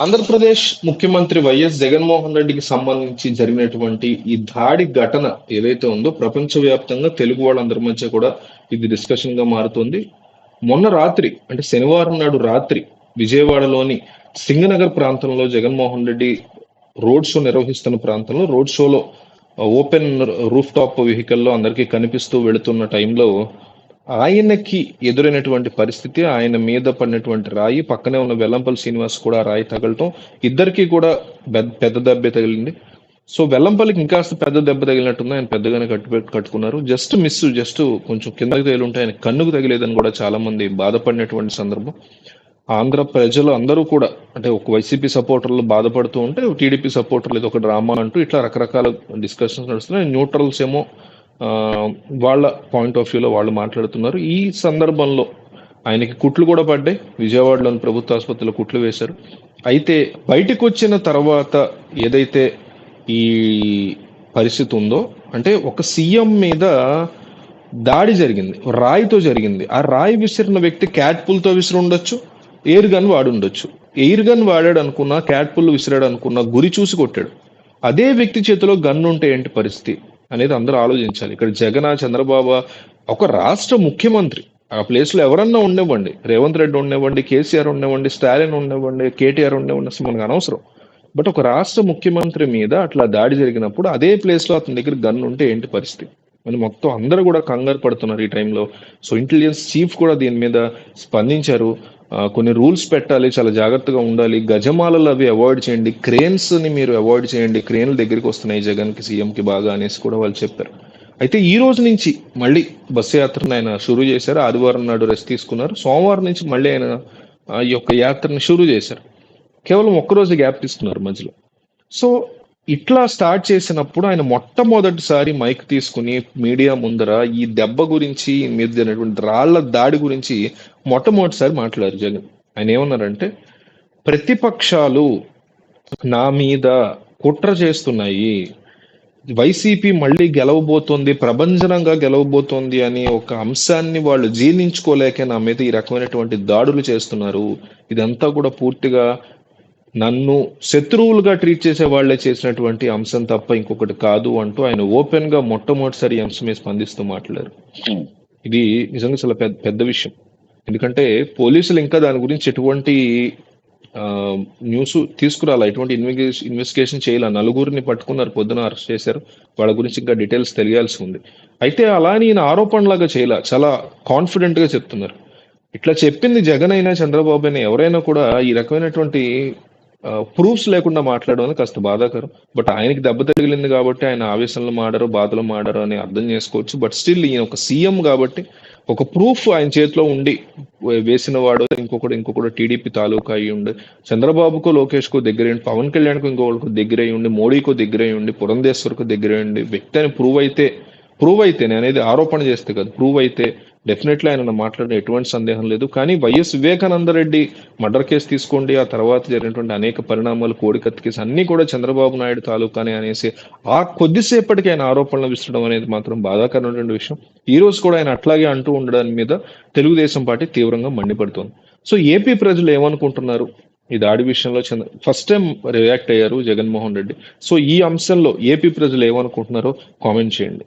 ఆంధ్రప్రదేశ్ ముఖ్యమంత్రి వైఎస్ జగన్మోహన్ రెడ్డికి సంబంధించి జరిగినటువంటి ఈ దాడి ఘటన ఏదైతే ఉందో ప్రపంచవ్యాప్తంగా తెలుగు వాళ్ళందరి మధ్య కూడా ఇది డిస్కషన్గా మారుతుంది. మొన్న రాత్రి అంటే శనివారం నాడు రాత్రి విజయవాడలోని సింగనగర్ ప్రాంతంలో జగన్మోహన్ రెడ్డి రోడ్ షో నిర్వహిస్తున్న ప్రాంతంలో రోడ్ షోలో ఓపెన్ రూఫ్ టాప్ వెహికల్లో అందరికీ కనిపిస్తూ వెళుతున్న టైంలో ఆయనకి ఎదురైనటువంటి పరిస్థితి ఆయన మీద పడినటువంటి రాయి పక్కనే ఉన్న వెల్లంపల్లి శ్రీనివాస్ కూడా రాయి తగలటం ఇద్దరికి కూడా పెద్ద పెద్ద దెబ్బే తగిలింది. సో వెల్లంపల్లికి ఇంకాస్త పెద్ద దెబ్బ తగిలినట్టుంది. ఆయన పెద్దగానే కట్టు కట్టుకున్నారు. జస్ట్ మిస్ జస్ట్ కొంచెం కిందకి తగిలింటే ఆయన కన్నుకు తగిలేదని కూడా చాలా మంది బాధపడినటువంటి సందర్భం. ఆంధ్ర ప్రజలు అందరూ కూడా అంటే ఒక వైసీపీ సపోర్టర్లు బాధపడుతూ ఉంటే టీడీపీ సపోర్టర్లు ఇది ఒక డ్రామా అంటూ ఇట్లా రకరకాల డిస్కషన్స్ నడుస్తున్నాయి. న్యూట్రల్స్ ఏమో వాళ్ళ పాయింట్ ఆఫ్ వ్యూలో వాళ్ళు మాట్లాడుతున్నారు. ఈ సందర్భంలో ఆయనకి కుట్లు కూడా పడ్డాయి. విజయవాడలోని ప్రభుత్వ ఆసుపత్రిలో కుట్లు వేశారు. అయితే బయటకు వచ్చిన తర్వాత ఏదైతే ఈ పరిస్థితి ఉందో అంటే ఒక సీఎం మీద దాడి జరిగింది రాయితో జరిగింది. ఆ రాయి విసిరిన వ్యక్తి క్యాట్ పుల్తో విసిరి ఉండొచ్చు ఎయిర్ గన్ వాడి ఉండొచ్చు. ఎయిర్ గన్ వాడాడు అనుకున్నా క్యాట్ పుల్ విసిరాడు అనుకున్నా గురి చూసి కొట్టాడు. అదే వ్యక్తి చేతిలో గన్ ఉంటే ఏంటి పరిస్థితి? అనేది అందరూ ఆలోచించాలి. ఇక్కడ జగన్ చంద్రబాబు ఒక రాష్ట్ర ముఖ్యమంత్రి. ఆ ప్లేస్లో ఎవరన్నా ఉండేవ్వండి. రేవంత్ రెడ్డి ఉండేవ్వండి కేసీఆర్ ఉండేవ్వండి స్టాలిన్ ఉండేవ్వండి కేటీఆర్ ఉండేవ్వండి అసలు మనకు అనవసరం. బట్ ఒక రాష్ట్ర ముఖ్యమంత్రి మీద అట్లా దాడి జరిగినప్పుడు అదే ప్లేస్లో అతని దగ్గర గన్ ఉంటే ఏంటి పరిస్థితి? అని మొత్తం అందరూ కూడా కంగారు పడుతున్నారు ఈ టైంలో. సో ఇంటెలిజెన్స్ చీఫ్ కూడా దీని మీద స్పందించారు. కొన్ని రూల్స్ పెట్టాలి చాలా జాగ్రత్తగా ఉండాలి. గజమాలలు అవి అవాయిడ్ చేయండి. క్రేన్స్ని మీరు అవాయిడ్ చేయండి. క్రేన్ల దగ్గరికి వస్తున్నాయి జగన్కి సీఎంకి బాగా అనేసి కూడా వాళ్ళు చెప్పారు. అయితే ఈ రోజు నుంచి మళ్ళీ బస్సు యాత్రను ఆయన షురూ చేశారు. ఆదివారం నాడు రెస్ట్ తీసుకున్నారు. సోమవారం నుంచి మళ్ళీ ఆయన ఆ, ఈ యొక్క యాత్రను షురూ చేశారు. కేవలం ఒక్కరోజు గ్యాప్ తీసుకున్నారు మధ్యలో. సో ఇట్లా స్టార్ట్ చేసినప్పుడు ఆయన మొట్టమొదటిసారి మైక్ తీసుకుని మీడియా ముందర ఈ దెబ్బ గురించి మీద జరిగినటువంటి రాళ్ళ దాడి గురించి మొట్టమొదటిసారి మాట్లాడారు జగన్. ఆయన ఏమన్నారంటే ప్రతిపక్షాలు నా మీద కుట్ర చేస్తున్నాయి. వైసీపీ మళ్ళీ గెలవబోతోంది ప్రభంజనంగా గెలవబోతోంది అనే ఒక అంశాన్ని వాళ్ళు జీర్ణించుకోలేక నా మీద ఈ రకమైనటువంటి దాడులు చేస్తున్నారు. ఇదంతా కూడా పూర్తిగా నన్ను శత్రువులుగా ట్రీట్ చేసే వాళ్ళే చేసినటువంటి అంశం తప్ప ఇంకొకటి కాదు అంటూ ఆయన ఓపెన్గా మొట్టమొదటిసారి అంశమే స్పందిస్తూ మాట్లాడారు. ఇది నిజంగా చాలా పెద్ద పెద్ద విషయం. ఎందుకంటే పోలీసులు ఇంకా దాని గురించి ఎటువంటి న్యూస్ తీసుకురాలా ఎటువంటి ఇన్వెస్టిగేషన్ ఇన్వెస్టిగేషన్ చేయాల. నలుగురిని పట్టుకున్నారు పొద్దున అరెస్ట్ చేశారు. వాళ్ళ గురించి ఇంకా డీటెయిల్స్ తెలియాల్సి ఉంది. అయితే అలా ఈయన ఆరోపణలాగా చేయాల. చాలా కాన్ఫిడెంట్గా చెప్తున్నారు. ఇట్లా చెప్పింది జగన్ అయినా చంద్రబాబు అయినా ఎవరైనా కూడా ఈ రకమైనటువంటి ప్రూఫ్స్ లేకుండా మాట్లాడడం అనేది కాస్త బాధాకరం. బట్ ఆయనకి దెబ్బ తగిలింది కాబట్టి ఆయన ఆవేశంలో మాడారు బాధలు మాడారు అని అర్థం చేసుకోవచ్చు. బట్ స్టిల్ ఈయన ఒక సీఎం కాబట్టి ఒక ప్రూఫ్ ఆయన చేతిలో ఉండి వేసిన వాడు ఇంకొకటి ఇంకొకటి టీడీపీ తాలూకా అయి ఉండి చంద్రబాబుకు లోకేష్కు దగ్గరయ్యండి దగ్గర పవన్ కళ్యాణ్కు ఇంకొకరికి దగ్గర అయి ఉండి మోడీకు దగ్గర అయి ఉండి పురంధేశ్వర్కు దగ్గర ఉండి వ్యక్తి అని ప్రూవ్ అయితే ప్రూవ్ అయితే అనేది ఆరోపణ చేస్తే కదా. ప్రూవ్ అయితే డెఫినెట్లీ ఆయన మాట్లాడిన ఎటువంటి సందేహం లేదు. కానీ YS Vivekananda Reddy murder case తీసుకోండి ఆ తర్వాత జరిగినటువంటి అనేక పరిణామాలు కోడికత్తి కేసు అన్ని కూడా చంద్రబాబు నాయుడు తాలూకానే అనేసి ఆ కొద్దిసేపటికి ఆయన ఆరోపణలు విసరడం అనేది మాత్రం బాధాకరమైనటువంటి విషయం. ఈ రోజు కూడా ఆయన అట్లాగే అంటూ ఉండడాని మీద తెలుగుదేశం పార్టీ తీవ్రంగా మండిపడుతోంది. సో ఏపీ ప్రజలు ఏమనుకుంటున్నారు? ఈ దాడి విషయంలో చంద్ర ఫస్ట్ టైం రియాక్ట్ అయ్యారు జగన్మోహన్ రెడ్డి. సో ఈ అంశంలో ఏపీ ప్రజలు ఏమనుకుంటున్నారో కామెంట్ చేయండి.